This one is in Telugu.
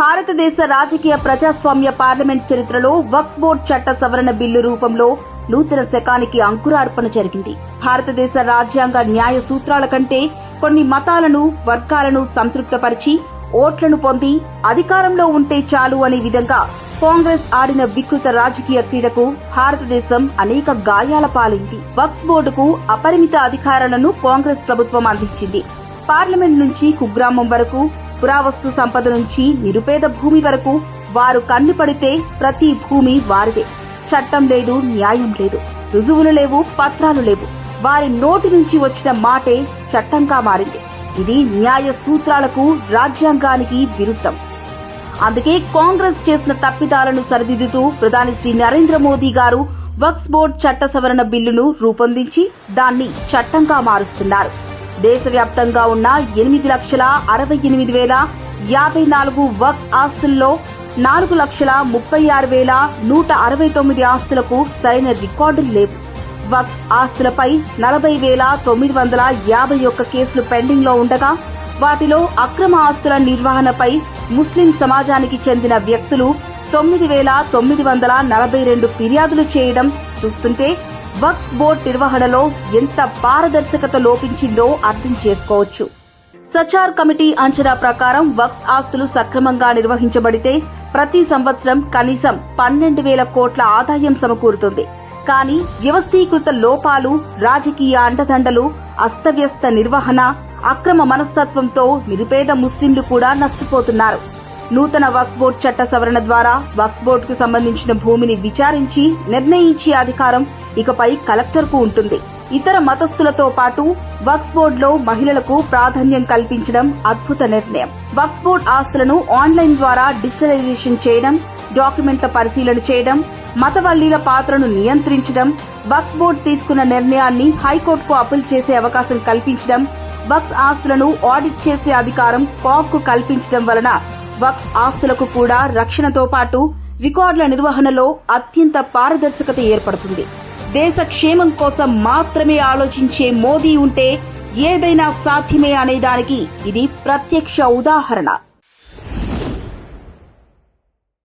భారతదేశ రాజకీయ ప్రజాస్వామ్య పార్లమెంట్ చరిత్రలో వక్స్ బోర్డ్ చట్ట సవరణ బిల్లు రూపంలో నూతన శకానికి అంకురార్పణ జరిగింది. భారతదేశ రాజ్యాంగ న్యాయ సూత్రాల కంటే కొన్ని మతాలను వర్గాలను సంతృప్తపరిచి ఓట్లను పొంది అధికారంలో ఉంటే చాలు అనే విధంగా కాంగ్రెస్ ఆడిన వికృత రాజకీయ క్రీడకు భారతదేశం అనేక గాయాల పాలైంది. వక్స్ బోర్డుకు అపరిమిత అధికారాలను కాంగ్రెస్ ప్రభుత్వం అందించింది. పార్లమెంట్ నుంచి కుగ్రామం వరకు పురావస్తు సంపద నుంచి నిరుపేద భూమి వరకు వారు కన్ను పడితే ప్రతి భూమి వారిదే. చట్టం లేదు న్యాయం లేదు. రుజువులు లేవు పత్రాలు లేవు. వారి నోటి నుంచి వచ్చిన మాటే చట్టంగా మారింది. ఇది న్యాయ సూత్రాలకు రాజ్యాంగానికి విరుద్ధం. అందుకే కాంగ్రెస్ చేసిన తప్పిదాలను సరిదిద్దుతూ ప్రధాని శ్రీ నరేంద్ర మోదీ గారు వక్స్ బోర్డ్ చట్ట సవరణ బిల్లును రూపొందించి దాన్ని చట్టంగా మారుస్తున్నారు. దేశవ్యాప్తంగా ఉన్న ఎనిమిది లక్షల అరవై ఎనిమిది వేల యాభై నాలుగు వక్స్ ఆస్తుల్లో నాలుగు లక్షల ముప్పై ఆరు వేల నూట అరవై తొమ్మిది ఆస్తులకు సరైన రికార్డులు లేవు. వక్స్ ఆస్తులపై నలభై వేల తొమ్మిది వందల యాభై ఒక్క కేసులు పెండింగ్లో ఉండగా వాటిలో అక్రమ ఆస్తుల నిర్వహణపై ముస్లిం సమాజానికి చెందిన వ్యక్తులు తొమ్మిది వేల తొమ్మిది వందల నలభై రెండు ఫిర్యాదులు చేయడం చూస్తుంటే వక్స్ బోర్డు నిర్వహణలో ఎంత పారదర్శకత లోపించిందో అర్థం చేసుకోవచ్చు. సచార్ కమిటీ అంచనా ప్రకారం వక్స్ ఆస్తులు సక్రమంగా నిర్వహించబడితే ప్రతి సంవత్సరం కనీసం పన్నెండు వేల కోట్ల ఆదాయం సమకూరుతుంది. కానీ వ్యవస్థీకృత లోపాలు రాజకీయ అండదండలు అస్తవ్యస్త నిర్వహణ అక్రమ మనస్తత్వంతో నిరుపేద ముస్లింలు కూడా నష్టపోతున్నారు. నూతన వక్స్ బోర్డు చట్ట సవరణ ద్వారా వక్స్ బోర్డుకు సంబంధించిన భూమిని విచారించి నిర్ణయించే అధికారం ఇకపై కలెక్టర్కు ఉంటుంది. ఇతర మతస్థులతో పాటు వక్స్ బోర్డులో మహిళలకు ప్రాధాన్యం కల్పించడం అద్భుత నిర్ణయం. వక్స్ బోర్డు ఆస్తులను ఆన్లైన్ ద్వారా డిజిటలైజేషన్ చేయడం డాక్యుమెంట్ల పరిశీలన చేయడం మతవల్లీల పాత్రను నియంత్రించడం వక్స్ బోర్డు తీసుకున్న నిర్ణయాన్ని హైకోర్టుకు అప్పీల్ చేసే అవకాశం కల్పించడం వక్స్ ఆస్తులను ఆడిట్ చేసే అధికారం కాక్కు కల్పించడం వలన వక్స్ ఆస్తులకు కూడా రక్షణతో పాటు రికార్డుల నిర్వహణలో అత్యంత పారదర్శకత ఏర్పడుతుంది. దేశ క్షేమం కోసం మాత్రమే ఆలోచించే మోదీ ఉంటే ఏదైనా సాధ్యమే అనేదానికి ఇది ప్రత్యక్ష ఉదాహరణ.